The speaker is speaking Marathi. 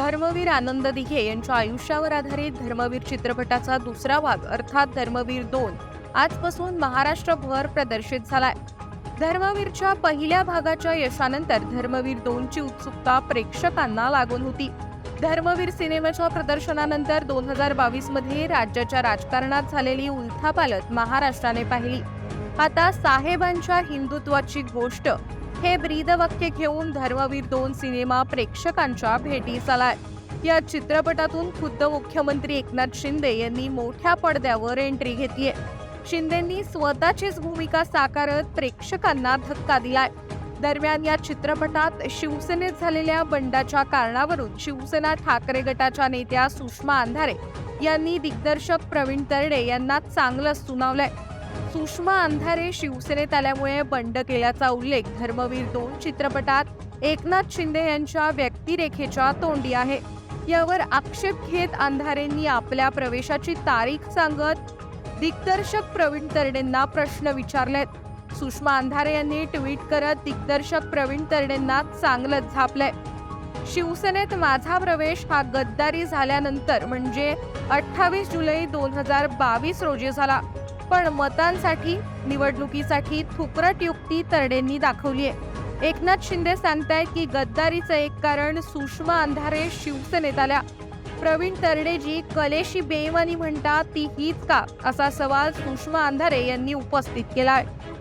धर्मवीर आनंद दिघे यांच्या आयुष्यावर आधारित धर्मवीर चित्रपटाचा दुसरा भाग अर्थात धर्मवीर दोन आजपासून महाराष्ट्रभर प्रदर्शित झालाय. धर्मवीरच्या पहिल्या भागाच्या यशानंतर धर्मवीर दोनची उत्सुकता प्रेक्षकांना लागून होती. धर्मवीर सिनेमाच्या प्रदर्शनानंतर दोन हजार बावीसमध्ये राज्याच्या राजकारणात झालेली उलथापालत महाराष्ट्राने पाहिली. आता साहेबांच्या हिंदुत्वाची गोष्ट हे ब्रीदवाक्य घेऊन धर्मवीर दोन सिनेमा प्रेक्षकांच्या भेटीस आलाय या चित्रपटातून खुद्द मुख्यमंत्री एकनाथ शिंदे यांनी मोठ्या पडद्यावर एंट्री घेतलीय. शिंदेंनी स्वतःचीच भूमिका साकारत प्रेक्षकांना धक्का दिलाय. दरम्यान या चित्रपटात शिवसेनेत झालेल्या बंडाच्या कारणावरून शिवसेना ठाकरे गटाच्या नेत्या सुषमा अंधारे यांनी दिग्दर्शक प्रवीण तरडे यांना चांगलंच सुनावलंय. सुषमा अंधारे शिवसेनेत आल्यामुळे बंड केल्याचा उल्लेख धर्मवीर दोन चित्रपटात एकनाथ शिंदे यांच्या व्यक्तिरेखेच्या तोंडी आहे. यावर आक्षेप घेत अंधारेंनी आपल्या प्रवेशाची तारीख सांगत दिग्दर्शक प्रवीण तरडेंना प्रश्न विचारलेत. सुषमा अंधारे यांनी ट्विट करत दिग्दर्शक प्रवीण तरडेंना चांगलंच झापलंय. शिवसेनेत माझा प्रवेश हा गद्दारी झाल्यानंतर म्हणजे अठ्ठावीस जुलै दोन हजार बावीस रोजी झाला. पण मतांसाठी निवडणुकीसाठी थुकरट युक्ती तरडेंनी दाखवली आहे. एकनाथ शिंदे सांगतायत की गद्दारीचं एक कारण सुषमा अंधारे शिवसेनेत आल्या प्रवीण तरडे जी कलेशी बेईमानी म्हणतात ती हीच का? असा सवाल सुषमा अंधारे यांनी उपस्थित केला आहे